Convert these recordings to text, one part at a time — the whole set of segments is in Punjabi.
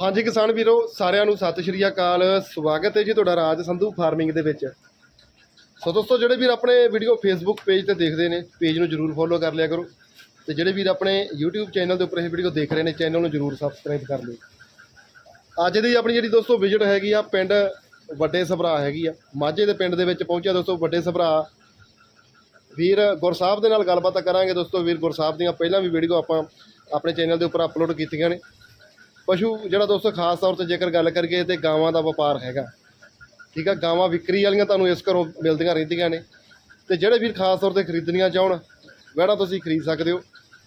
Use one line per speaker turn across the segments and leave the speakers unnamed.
ਹਾਂਜੀ ਕਿਸਾਨ ਵੀਰੋ, ਸਾਰਿਆਂ ਨੂੰ ਸਤਿ ਸ਼੍ਰੀ ਅਕਾਲ। ਸਵਾਗਤ ਹੈ ਜੀ ਤੁਹਾਡਾ ਰਾਜ ਸੰਧੂ ਫਾਰਮਿੰਗ ਦੇ ਵਿੱਚ। ਸੋ ਦੋਸਤੋ, ਜਿਹੜੇ ਵੀਰ ਆਪਣੇ ਵੀਡੀਓ ਫੇਸਬੁੱਕ ਪੇਜ ਤੇ ਦੇਖਦੇ ਨੇ, ਪੇਜ ਨੂੰ ਜਰੂਰ ਫੋਲੋ ਕਰ ਲਿਆ ਕਰੋ। ਤੇ ਜਿਹੜੇ ਵੀਰ ਆਪਣੇ YouTube ਚੈਨਲ ਦੇ ਉੱਪਰ ਇਹ ਵੀਡੀਓ ਦੇਖ ਰਹੇ ਨੇ, ਚੈਨਲ ਨੂੰ ਜਰੂਰ ਸਬਸਕ੍ਰਾਈਬ ਕਰ ਲਿਓ। ਅੱਜ ਦੀ ਆਪਣੀ ਜਿਹੜੀ ਦੋਸਤੋ ਵਿਜ਼ਿਟ ਹੈਗੀ ਆ, ਪਿੰਡ ਵੱਡੇ ਸਭਰਾ ਹੈਗੀ ਆ। ਮਾਝੇ ਦੇ ਪਿੰਡ ਦੇ ਵਿੱਚ ਪਹੁੰਚਿਆ ਦੋਸਤੋ ਵੱਡੇ ਸਭਰਾ। ਵੀਰ ਗੁਰਸਾਹਿਬ ਦੇ ਨਾਲ ਗੱਲਬਾਤ ਕਰਾਂਗੇ ਦੋਸਤੋ। ਵੀਰ ਗੁਰਸਾਹਿਬ ਦੀਆਂ ਪਹਿਲਾਂ ਵੀ ਵੀਡੀਓ ਆਪਾਂ ਆਪਣੇ ਚੈਨਲ ਦੇ ਉੱਪਰ ਅਪਲੋਡ ਕੀਤੀਆਂ ਨੇ। ਪਸ਼ੂ ਜਿਹੜਾ ਦੋਸਤੋ ਖਾਸ ਤੌਰ ਤੇ ਜੇਕਰ ਗੱਲ ਕਰੀਏ ਤੇ ਗਾਵਾਂ ਦਾ ਵਪਾਰ ਹੈਗਾ। ਠੀਕ ਆ, ਗਾਵਾਂ ਵਿਕਰੀ ਵਾਲੀਆਂ ਤੁਹਾਨੂੰ ਇਸ ਘਰੋਂ ਮਿਲਦੀਆਂ ਰਹਿੰਦੀਆਂ ਨੇ। ਤੇ ਜਿਹੜੇ ਵੀਰ ਖਾਸ ਤੌਰ ਤੇ ਖਰੀਦਣੀਆਂ ਚਾਹਣ, ਵਹਿੜਾ ਤੁਸੀਂ ਖਰੀਦ ਸਕਦੇ ਹੋ।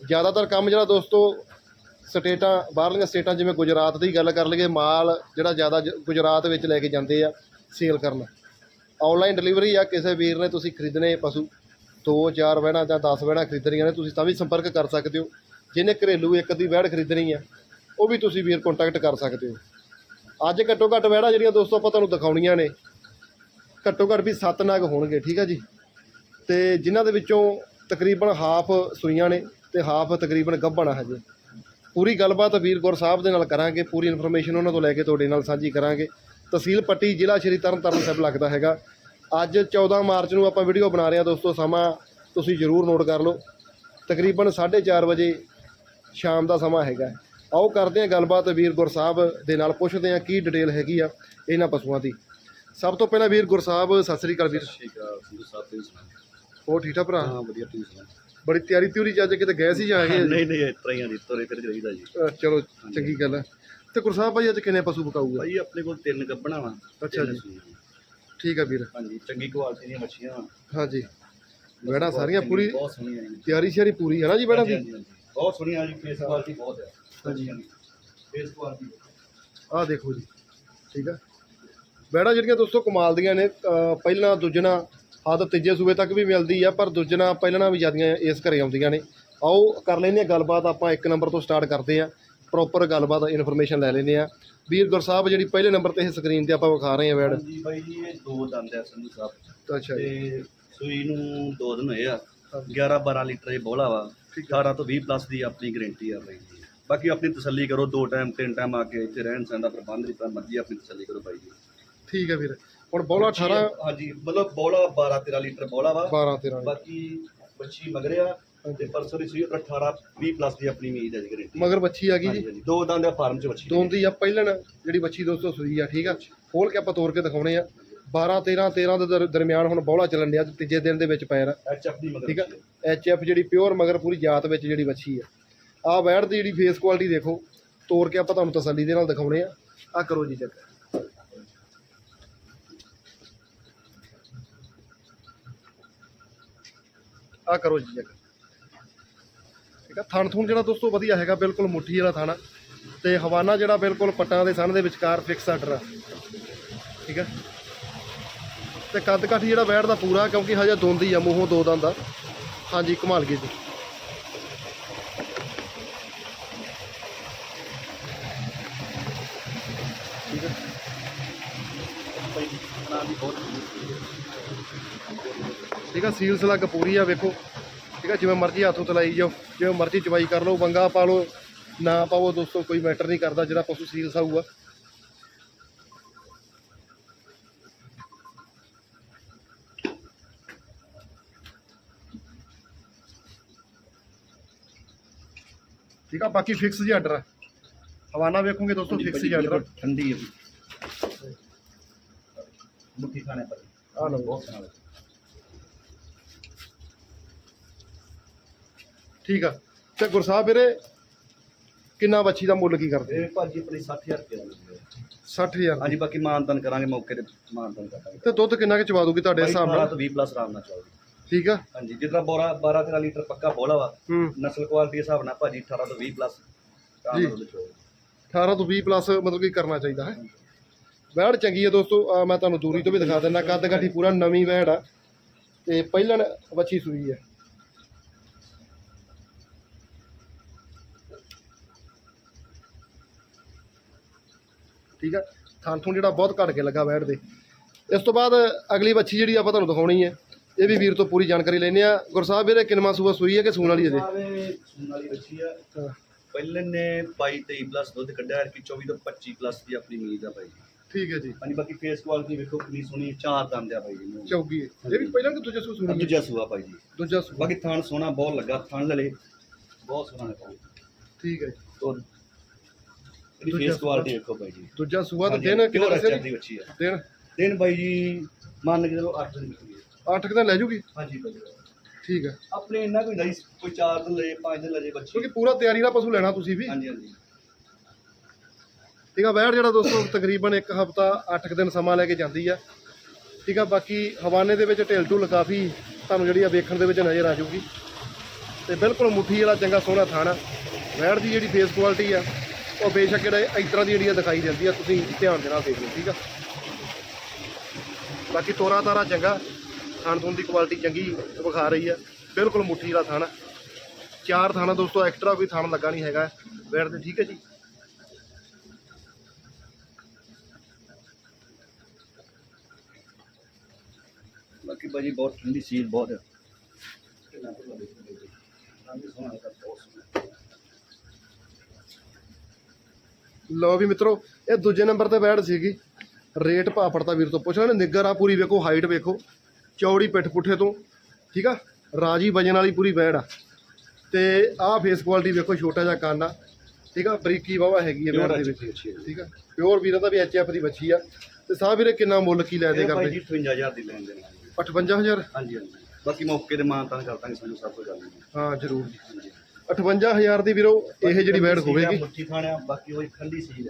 ਜ਼ਿਆਦਾਤਰ ਕੰਮ ਜਿਹੜਾ ਦੋਸਤੋ ਸਟੇਟਾਂ, ਬਾਹਰਲੀਆਂ ਸਟੇਟਾਂ ਜਿਵੇਂ ਗੁਜਰਾਤ ਦੀ ਗੱਲ ਕਰ ਲਈਏ, ਮਾਲ ਜਿਹੜਾ ਜ਼ਿਆਦਾ ਜ- ਗੁਜਰਾਤ ਵਿੱਚ ਲੈ ਕੇ ਜਾਂਦੇ ਆ ਸੇਲ ਕਰਨ। ਆਨਲਾਈਨ ਡਿਲੀਵਰੀ ਆ, ਕਿਸੇ ਵੀਰ ਨੇ ਤੁਸੀਂ ਖਰੀਦਣੇ ਪਸ਼ੂ, ਦੋ, ਚਾਰ ਵਹਿਣਾ ਜਾਂ 10 ਵਹਿਣਾ ਖਰੀਦਣੀਆਂ ਨੇ, ਤੁਸੀਂ ਤਾਂ ਵੀ ਸੰਪਰਕ ਕਰ ਸਕਦੇ ਹੋ। ਜਿਹਨੇ ਘਰੇਲੂ ਇੱਕ ਦੀ ਵਹਿੜ ਖਰੀਦਣੀ ਆ ਉਹ ਵੀ ਤੁਸੀਂ ਵੀਰ ਕੰਟੈਕਟ ਕਰ ਸਕਦੇ ਹੋ। ਅੱਜ ਘੱਟੋ ਘੱਟ ਵਹਿੜਾ ਜਿਹੜੀਆਂ ਦੋਸਤੋ ਆਪਾਂ ਤੁਹਾਨੂੰ ਦਿਖਾਉਣੀਆਂ ਨੇ, ਘੱਟੋ ਘੱਟ ਵੀ 7 ਨਗ ਹੋਣਗੇ, ਠੀਕ ਆ ਜੀ? ਤੇ ਜਿਨ੍ਹਾਂ ਦੇ ਵਿੱਚੋਂ ਤਕਰੀਬਨ ਹਾਫ ਸੂਈਆਂ ਨੇ ਤੇ ਹਾਫ ਤਕਰੀਬਨ ਗੱਭਣ ਆ ਹਜੇ। ਪੂਰੀ ਗੱਲਬਾਤ ਵੀਰ ਗੁਰ ਸਾਹਿਬ ਦੇ ਨਾਲ ਕਰਾਂਗੇ, ਪੂਰੀ ਇਨਫੋਰਮੇਸ਼ਨ ਉਹਨਾਂ ਤੋਂ ਲੈ ਕੇ ਤੁਹਾਡੇ ਨਾਲ ਸਾਂਝੀ ਕਰਾਂਗੇ। ਤਹਿਸੀਲ ਪੱਟੀ ਜ਼ਿਲ੍ਹਾ ਸ਼੍ਰੀ ਤਰਨਤਾਰਨ ਸਾਹਿਬ ਲੱਗਦਾ ਹੈਗਾ। ਅੱਜ 14 ਮਾਰਚ ਨੂੰ ਆਪਾਂ ਵੀਡੀਓ ਬਣਾ ਰਹੇ ਹਾਂ ਦੋਸਤੋ, ਸਮਾਂ ਤੁਸੀਂ ਜ਼ਰੂਰ ਨੋਟ ਕਰ ਲਓ। ਤਕਰੀਬਨ 4:30 ਵਜੇ ਸ਼ਾਮ ਦਾ ਸਮਾਂ ਹੈਗਾ। ਆਓ ਕਰਦੇ ਹਾਂ ਗੱਲਬਾਤ ਵੀਰ ਗੁਰ ਸਾਹਿਬ ਦੇ ਨਾਲ ਪੁੱਛਦੇ ਹਾਂ ਕੀ ਡਿਟੇਲ ਹੈਗੀ ਆ ਇਹਨਾਂ ਪਸ਼ੂਆਂ ਦੀ। ਸਭ ਤੋਂ ਪਹਿਲਾਂ ਵੀਰ ਗੁਰ ਸਾਹਿਬ ਸਤਿ ਸ੍ਰੀ ਅਕਾਲ ਵੀਰ।
ਠੀਕ ਆ ਸੰਧੂ ਸਾਹਿਬ ਤੁਸੀਂ ਸੁਣਾਓ
ਹੋਰ ਠੀਕ ਠਾਕ ਭਰਾ?
ਹਾਂ ਵਧੀਆ ਤੁਸੀਂ ਸੁਣਾਓ?
ਬੜੀ ਤਿਆਰੀ ਤਿਉਰੀ ਚ ਅੱਜ ਕਿਤੇ ਗਏ ਸੀ ਜਾਂ ਹੈਗੇ ਆ?
ਨਹੀਂ ਨਹੀਂ ਇਸ ਤਰ੍ਹਾਂ ਹੀ ਆ ਜੀ ਤੋਰੇ ਫਿਰ ਜਾਈਦਾ ਜੀ।
ਅਹ ਚਲੋ ਚੰਗੀ ਗੱਲ ਹੈ ਤੇ ਗੁਰ ਸਾਹਿਬ ਭਾਈ ਅੱਜ ਕਿੰਨੇ ਪਸ਼ੂ ਬਕਾਊਗਾ
ਭਾਈ ਆਪਣੇ ਕੋਲ ਤਿੰਨ ਗੱਬਣਾ ਵਾ।
ਅੱਛਾ ਜੀ। ਠੀਕ ਆ ਵੀਰ।
ਹਾਂਜੀ ਚੰਗੀ ਕੁਆਲਿਟੀ ਦੀਆਂ ਮੱਛੀਆਂ ਵਾ।
ਹਾਂਜੀ ਬੈੜਾ ਸਾਰੀਆਂ ਪੂਰੀ
ਬਹੁਤ ਸੋਹਣੀਆਂ ਜੀ
ਤਿਆਰੀ ਸ਼ਿਆਰੀ ਪੂਰੀ ਹੈ ਨਾ ਜੀ ਬੈੜਾ ਦੀ?
ਹਾਂਜੀ, ਹਾਂਜੀ। ਬਹੁਤ ਸੋਹਣੀਆਂ ਜੀ ਫੇਸ ਕੁਆਲਿਟੀ ਬਹੁਤ ਹੈ।
ਹਾਂਜੀ।
ਕੁਆਲਿਟੀ
ਆਹ ਦੇਖੋ ਜੀ ਠੀਕ ਆ ਬੈੜਾ ਜਿਹੜੀਆਂ ਦੋਸਤੋ ਕਮਾਲ ਦੀਆਂ ਨੇ ਪਹਿਲਾਂ ਦੂਜਣਾ ਆਦ ਤੀਜੇ ਸੂਬੇ ਤੱਕ ਵੀ ਮਿਲਦੀ ਆ ਪਰ ਦੂਜਣਾ ਪਹਿਲਣਾ ਵੀ ਜਿਆਦੀਆਂ ਇਸ ਘਰੇ ਆਉਂਦੀਆਂ ਨੇ। ਆਓ ਕਰ ਲੈਂਦੇ ਆ ਗੱਲਬਾਤ ਆਪਾਂ ਇੱਕ ਨੰਬਰ ਤੋਂ ਸਟਾਰਟ ਕਰਦੇ ਆ ਪ੍ਰੋਪਰ ਗੱਲਬਾਤ ਇਨਫੋਰਮੇਸ਼ਨ ਲੈ ਲੈਂਦੇ ਆ ਵੀਰ ਗੁਰਸਾਹਿਬ ਜਿਹੜੀ ਪਹਿਲੇ ਨੰਬਰ ਤੇ ਇਹ ਸਕਰੀਨ ਤੇ ਆਪਾਂ ਵਿਖਾ ਰਹੇ ਆ ਬੈੜ।
ਹਾਂਜੀ ਬਾਈ ਜੀ ਇਹ ਦੋ ਦੰਦ ਆ ਸੰਧੂ ਸਾਹਿਬ।
ਅੱਛਾ ਜੀ।
ਸੂਈ ਨੂੰ ਦੋ ਦਿਨ ਹੋਏ ਆ।
ਹਾਂਜੀ।
11 12 ਲੀਟਰ ਇਹ ਬੋਲਾ ਵਾ।
ਠੀਕ
18 ਤੋਂ 20 ਪਲੱਸ ਦੀ ਆਪਣੀ ਗਾਰੰਟੀ ਆ ਬਾਈ ਜੀ। ਬਾਕੀ ਆਪਣੀ ਤਸੱਲੀ ਕਰੋ ਦੋ ਟਾਈਮ ਤਿੰਨ ਟਾਈਮ ਆ ਕੇ ਇੱਥੇ ਰਹਿਣ ਸਹਿਣ ਦਾ ਪ੍ਰਬੰਧ ਜਿੱਦਾਂ ਮਰਜ਼ੀ ਆਪਣੀ ਤਸੱਲੀ ਕਰੋ ਬਾਈ ਜੀ।
ਠੀਕ ਆ ਵੀਰ। ਹੁਣ ਬੋਲਾ 18
ਹਾਂਜੀ ਮਤਲਬ ਬੋਲਾ 12 13 ਲੀਟਰ ਬੋਲਾ ਵਾ।
12 13
ਬਾਕੀ ਬੱਚੀ ਮਗਰਿਆ ਤੇ ਪਰਸੋਂ ਦੀ ਸੂਈ 18 20 ਪਲੱਸ ਦੀ ਆਪਣੀ ਉਮੀਦ ਹੈ ਜੀ ਗਾਰੰਟੀ
ਮਗਰ ਬੱਚੀ ਆ ਗਈ ਜੀ।
ਦੋ ਦੰਦ ਆ ਫਾਰਮ ਚ ਬੱਚੀ
ਦੋਂਦੀ ਆ ਪਹਿਲਣ ਜਿਹੜੀ ਬੱਚੀ ਦੋਸਤੋ ਸੂਈ ਆ ਠੀਕ ਆ? ਖੋਲ ਕੇ ਆਪਾਂ ਤੋੜ ਕੇ ਦਿਖਾਉਣੇ ਆ। 12 13 13 ਦੇ ਦਰ- ਦਰਮਿਆਨ ਹੁਣ ਬੋਲਾ ਚੱਲਣ ਡਿਆ ਤੀਜੇ ਦਿਨ ਦੇ ਵਿੱਚ ਪੈਰ
ਐਚ ਐਫ ਦੀ ਮਗਰ
ਠੀਕ ਆ?
ਬੱਚੀ ਹੈ।
ਐਚ ਐਫ ਜਿਹੜੀ ਪਿਓਰ ਮਗਰ ਪੂਰੀ ਜਾਤ ਵਿੱਚ ਜਿਹੜੀ ਬੱਚੀ ਆ। ਆ ਵੈੜ ਦੀ ਜਿਹੜੀ ਫੇਸ ਕੁਆਲਿਟੀ ਦੇਖੋ ਤੋੜ ਕੇ ਆਪਾਂ ਤੁਹਾਨੂੰ ਤਸੱਲੀ ਦੇ ਨਾਲ ਦਿਖਾਉਣੇ ਆ। ਆ ਕਰੋ ਜੀ ਚੈੱਕ ਆ ਕਰੋ ਜੀ ਚੈੱਕ ਠੀਕ ਆ? ਥਣ ਥੁਣ ਜਿਹੜਾ ਦੋਸਤੋ ਵਧੀਆ ਹੈਗਾ, ਬਿਲਕੁਲ ਮੁੱਠੀ ਵਾਲਾ ਥਾਣਾ ਆ। ਤੇ ਹਵਾਨਾ ਜਿਹੜਾ ਬਿਲਕੁਲ ਪੱਟਾਂ ਦੇ ਸਨ ਦੇ ਵਿਚਕਾਰ ਫਿਕਸ ਆਰਡਰ ਆ ਠੀਕ ਆ? ਤੇ ਕੱਦ ਕਾਠੀ ਜਿਹੜਾ ਬੈਠ ਦਾ ਪੂਰਾ, ਕਿਉਂਕਿ ਹਜੇ ਦੋਂਦੀ ਆ, ਮੂੰਹੋਂ ਦੋ ਦੰਦ ਆ। ਹਾਂਜੀ ਕਮਾਲ ਗਈ ਜੀ ਠੀਕ ਹੈ
ਬਾਈ ਖਾਣਾ ਵੀ ਬਹੁਤ
ਠੀਕ ਆ ਸੀਲ ਸਲੱਗ ਪੂਰੀ ਆ ਵੇਖੋ। ਠੀਕ ਆ ਜਿਵੇਂ ਮਰਜ਼ੀ ਹੱਥੋਂ ਤਲਾਈ ਜਾਓ ਜਿਵੇਂ ਮਰਜ਼ੀ ਚਵਾਈ ਕਰ ਲਓ ਵੰਗਾ ਪਾ ਲਓ ਨਾ ਪਾਵੋ ਦੋਸਤੋ ਕੋਈ ਮੈਟਰ ਨਹੀਂ ਕਰਦਾ ਜਿਹੜਾ ਪਸ਼ੂ ਸੀਲ ਸਾਊਗਾ ਠੀਕ ਆ ਬਾਕੀ ਫਿਕਸ ਜੀ ਆਰਡਰ ਆ। ਹਵਾਨਾ ਵੇਖੋਗੇ ਦੋਸਤੋ ਫਿਕਸ ਜੀ ਆਰਡਰ
ਠੰਡੀ ਹੈ ਮੁੱਠੀ ਖਾਣੇ ਪਰ
ਆ ਲਓ।
ਬਹੁਤ ਸੋਹਣਾ
ਠੀਕ ਆ। ਤੇ ਗੁਰਸਾਹਿਬ ਵੀਰੇ ਕਿੰਨਾ ਬੱਚੀ ਦਾ ਮੁੱਲ ਕੀ ਕਰਦੇ?
ਇਹ ਭਾਜੀ ਆਪਣੀ 60000 ਰੁਪਏ ਦਾ ਲੱਗਦਾ
60000
ਹਾਂਜੀ ਬਾਕੀ ਮਾਨਤਨ ਕਰਾਂਗੇ ਮੌਕੇ ਤੇ ਮਾਨਤਨ ਕਰਾਂਗੇ।
ਤੇ ਦੁੱਧ ਕਿੰਨਾ ਕਿ ਚਵਾ ਦੂਗੀ ਤੁਹਾਡੇ ਹਿਸਾਬ ਨਾਲ?
ਤੋਂ 20 ਪਲੱਸ ਆਰਾਮ ਨਾਲ ਚੱਲਦੀ
ਠੀਕ ਆ।
ਹਾਂਜੀ ਜਿੱਦਾਂ 12 12 13 ਲੀਟਰ ਪੱਕਾ ਬੋਲਾ ਵਾ ਨਸਲ ਕੁਆਲਿਟੀ ਹਿਸਾਬ ਨਾਲ ਭਾਜੀ 18 ਤੋਂ 20 ਪਲੱਸ
ਜੀ। 18 ਤੋਂ 20 ਪਲੱਸ ਮਤਲਬ ਕੀ ਕਰਨਾ ਚਾਹੀਦਾ ਹੈ। ਵੈੜ ਚੰਗੀ ਹੈ ਦੋਸਤੋ ਮੈਂ ਤੁਹਾਨੂੰ ਦੂਰੀ ਤੋਂ ਵੀ ਦਿਖਾ ਦਿੰਦਾ ਕੱਦ ਕਾਠੀ ਪੂਰਾ ਨਵੀਂ ਵੈੜ ਆ। ਤੇ ਪਹਿਲਣ ਵੱਛੀ ਸੂਈ ਹੈ ਠੀਕ ਆ? ਥਣ ਥੁਣ ਜਿਹੜਾ ਬਹੁਤ ਘੱਟ ਕੇ ਲੱਗਾ ਵੈੜ ਦੇ। ਇਸ ਤੋਂ ਬਾਅਦ ਅਗਲੀ ਵੱਛੀ ਜਿਹੜੀ ਆਪਾਂ ਤੁਹਾਨੂੰ ਦਿਖਾਉਣੀ ਹੈ ਇਹ ਵੀ ਵੀਰ ਤੋਂ ਪੂਰੀ ਜਾਣਕਾਰੀ ਲੈਣੇ ਆ ਗੁਰਸਾਹਿਬ ਵੀਰੇ ਕਿਨਮਾ ਸੂਆ ਸੂਈ ਹੈ ਕਿ ਸੂਣ ਵਾਲੀ ਜੀ
ਸਾਰੇ ਸੁਣ ਵਾਲੀ ਬੱਚੀ ਆ। ਪਹਿਲੇ ਨੇ 22 23 ਪਲੱਸ ਦੁੱਧ ਕੱਢਿਆ ਕਿ 24 ਤੋਂ 25 ਪਲੱਸ ਦੀ ਆਪਣੀ ਉਮੀਦ ਆ ਭਾਈ
ਠੀਕ ਹੈ ਜੀ।
ਹਾਂਜੀ ਬਾਕੀ ਫੇਸ ਕੁਆਲਿਟੀ ਵੇਖੋ ਕਿੰਨੀ ਸੋਹਣੀ ਚਾਰ ਦੰਦ ਆ ਭਾਈ ਇਹਨੂੰ।
ਚੌਗੀ ਇਹ ਵੀ ਪਹਿਲਾਂ ਕਿ ਦੂਜੇ ਸੂ ਸੁਣੀ
ਦੂਜਾ ਸੂਆ ਭਾਈ ਜੀ।
ਦੂਜਾ ਸੂ
ਬਾਕੀ ਥਣ ਸੋਹਣਾ ਬਹੁਤ ਲੱਗਾ ਥਣ ਲਲੇ। ਬਹੁਤ ਸੋਹਣਾ ਭਾਈ
ਠੀਕ ਹੈ ਜੀ।
ਤੋਂ ਇਹਦੀ ਫੇਸ। ਕੁਆਲਿਟੀ ਵੇਖੋ ਭਾਈ ਜੀ।
ਦੂਜਾ ਸੂਆ ਤਾਂ ਦਿਨ ਕਿੰਨਾ ਦੱਸਿਆ
HF ਦੀ? ਬੱਚੀ ਆ।
ਦਿਨ
ਦਿਨ ਬਾਈ ਜੀ ਮੰਨ ਕੇ ਚਲੋ 8 ਦਿਨ ਨਿਕਲੀ ਹੈ।
8 ਦਿਨ ਲੈ ਜੂਗੀ?
ਹਾਂਜੀ ਭਾਈ
ਠੀਕ ਹੈ
ਆਪਣੇ ਇੰਨਾ ਕੋਈ ਨਹੀਂ ਕੋਈ 4 ਦਿਨ ਲਏ 5 ਦਿਨ ਲਏ ਬੱਚੀ।
ਕਿਉਂਕਿ ਪੂਰਾ ਤਿਆਰੀ ਦਾ ਪਸ਼ੂ ਲੈਣਾ ਤੁਸੀਂ ਵੀ।
ਹਾਂਜੀ ਹਾਂਜੀ।
ਠੀਕ ਆ ਵੈੜ ਜਿਹੜਾ ਦੋਸਤੋ ਤਕਰੀਬਨ ਇੱਕ ਹਫਤਾ 8 ਦਿਨ ਸਮਾਂ ਲੈ ਕੇ ਜਾਂਦੀ ਆ। ਠੀਕ ਆ ਬਾਕੀ ਹਵਾਨੇ ਦੇ ਵਿੱਚ ਢਿਲ ਢੁਲ ਕਾਫੀ ਤੁਹਾਨੂੰ ਜਿਹੜੀ ਆ ਵੇਖਣ ਦੇ ਵਿੱਚ ਨਜ਼ਰ ਆ ਜਾਊਗੀ ਤੇ ਬਿਲਕੁਲ ਮੁੱਠੀ ਵਾਲਾ ਚੰਗਾ ਸੋਹਣਾ ਥਾਣਾ। ਵੈੜ ਦੀ ਜਿਹੜੀ ਫੇਸ ਕੁਆਲਿਟੀ ਆ। ਉਹ ਬੇਸ਼ੱਕ ਜਿਹੜਾ ਇਸ ਤਰ੍ਹਾਂ ਦੀ ਜਿਹੜੀ ਦਿਖਾਈ ਦਿੰਦੀ ਆ, ਤੁਸੀਂ ਧਿਆਨ ਦੇ ਨਾਲ ਦੇਖ ਲਓ, ਠੀਕ ਆ? ਬਾਕੀ ਤੋਰਾ ਤਾਰਾ ਚੰਗਾ ਥਣ ਥੁਣ ਦੀ ਕੁਆਲਿਟੀ ਚੰਗੀ ਵਿਖਾ ਰਹੀ ਆ, ਬਿਲਕੁਲ ਮੁੱਠੀ ਵਾਲਾ ਥਾਣਾ। ਚਾਰ ਥਾਣਾ ਦੋਸਤੋ ਐਕਸਟਰਾ ਕੋਈ ਥਾਣਾ ਲੱਗਾ ਨਹੀਂ ਹੈਗਾ ਵੈੜ ਦੇ ਠੀਕ ਹੈ ਜੀ।
ਬਾਕੀ ਭਾਜੀ ਬਹੁਤ ਠੰਡੀ ਸੀਲ ਬਹੁਤ ਹੈ
ਲਓ ਵੀ ਮਿੱਤਰੋ ਇਹ ਦੂਜੇ ਨੰਬਰ ਤੇ ਬੈਠ ਸੀਗੀ। ਰੇਟ ਭਾਫੜਤਾ ਵੀਰ ਤੋਂ ਪੁੱਛ ਲੈਣੇ ਨਿੱਗਰ ਆ ਪੂਰੀ ਵੇਖੋ ਹਾਈਟ ਵੇਖੋ। ਚੌੜੀ ਪਿੱਠ ਪੁੱਠੇ ਤੋਂ ਠੀਕ ਆ? ਰਾਜੀ ਵਜਨ ਵਾਲੀ ਪੂਰੀ ਬੈੜ ਆ। ਤੇ ਆਹ ਫੇਸ ਕੁਆਲਿਟੀ ਵੇਖੋ ਛੋਟਾ ਜਿਹਾ ਕੰਨ ਆ ਠੀਕ ਆ? ਬਰੀਕੀ ਵਾਵਾ ਹੈਗੀ ਆ ਬੈੜ ਦੇ ਵਿੱਚ ਠੀਕ ਆ? ਪਿਓਰ ਵੀਰਾਂ ਦਾ ਵੀ ਐਚਐਫ ਦੀ ਬੱਚੀ ਆ। ਤੇ ਸਾਹ ਵੀਰੇ ਕਿੰਨਾ ਮੁੱਲ ਕੀ ਲੈ ਦੇ
ਇਹ ਭਾਈ
ਕਰਦੇ?
ਜੀ 58000 ਦੀ ਲੈਣ ਦੇਣਾ
58000
ਹਾਂਜੀ ਹਾਂਜੀ। ਬਾਕੀ ਮੌਕੇ ਤੇ ਮਾਨ ਤਾਨ ਕਰ ਦਾਂਗੇ ਸਾਨੂੰ ਸਭ ਕੁਝ ਲੈਂਦੇ
ਹਾਂ ਜ਼ਰੂਰ
ਹਾਂਜੀ
58000 ਦੀ ਵੀਰੋ ਇਹ ਜਿਹੜੀ ਬੈੜ ਹੋਵੇਗੀ।
ਮੁੱਠੀ ਖਾਣਿਆ ਬਾਕੀ ਉਹ ਠੰਡੀ ਸੀਲ